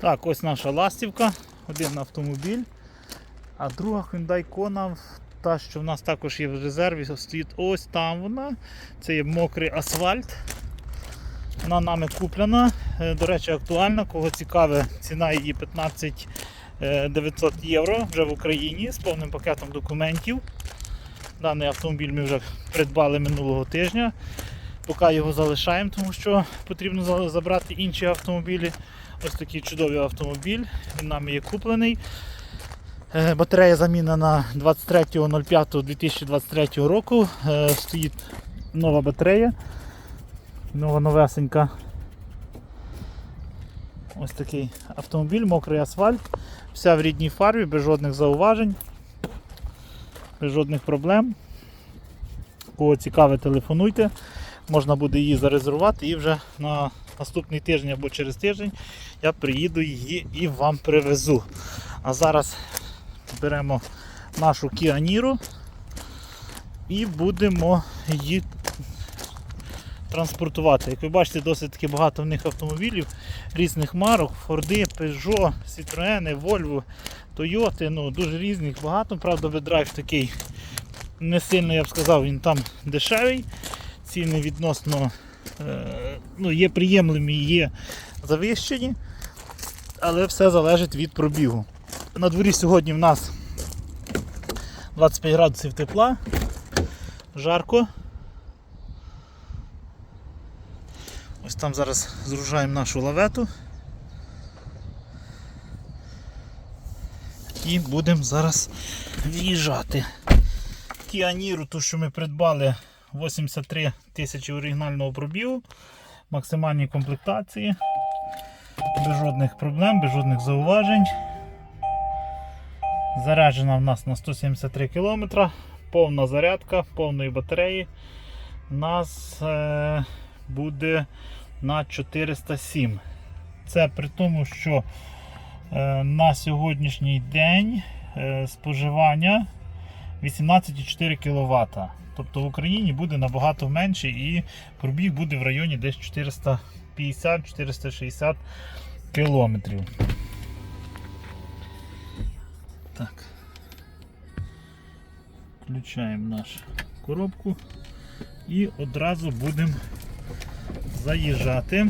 Так, ось наша ластівка, один автомобіль, а друга Hyundai Kona, та, що в нас також є в резерві, стоїть ось там вона. Це є мокрий асфальт. Вона нами куплена. Е, До речі, актуальна. Кого цікаве, ціна її 15 е, 900 євро вже в Україні з повним пакетом документів. Даний автомобіль ми вже придбали минулого тижня. Поки його залишаємо, тому що потрібно забрати інші автомобілі. Ось такий чудовий автомобіль. Він нами є куплений. Е, Батарея замінена 23.05.2023 року. Е, Стоїть нова батарея. Нова новесенька. Ось такий автомобіль, мокрий асфальт. Вся в рідній фарбі, без жодних зауважень, без жодних проблем. Кого цікаве, телефонуйте. Можна буде її зарезервувати і вже на наступний тиждень або через тиждень я приїду її і вам привезу. А зараз беремо нашу Niro і будемо її транспортувати. Як ви бачите, досить таки багато в них автомобілів різних марок, Форди, Peugeot, Citroen, Volvo, Toyota, ну дуже різних багато. Правда, ведрайв такий не сильно, я б сказав, він там дешевий. Ціни відносно е, ну, є приємними, є завищені, але все залежить від пробігу. На дворі сьогодні в нас 25 градусів тепла, жарко. Ось там зараз зружаємо нашу лавету. І будемо зараз в'їжджати. Кіаніру, ту, що ми придбали 83 тисячі оригінального пробігу, максимальні комплектації, без жодних проблем, без жодних зауважень. Заряджена в нас на 173 км, повна зарядка, повної батареї. У нас е, буде на 407. Це при тому, що е, на сьогоднішній день е, споживання 18,4 кВт. Тобто в Україні буде набагато менше і пробіг буде в районі десь 450-460 кілометрів. Так. Включаємо нашу коробку і одразу будемо заїжджати.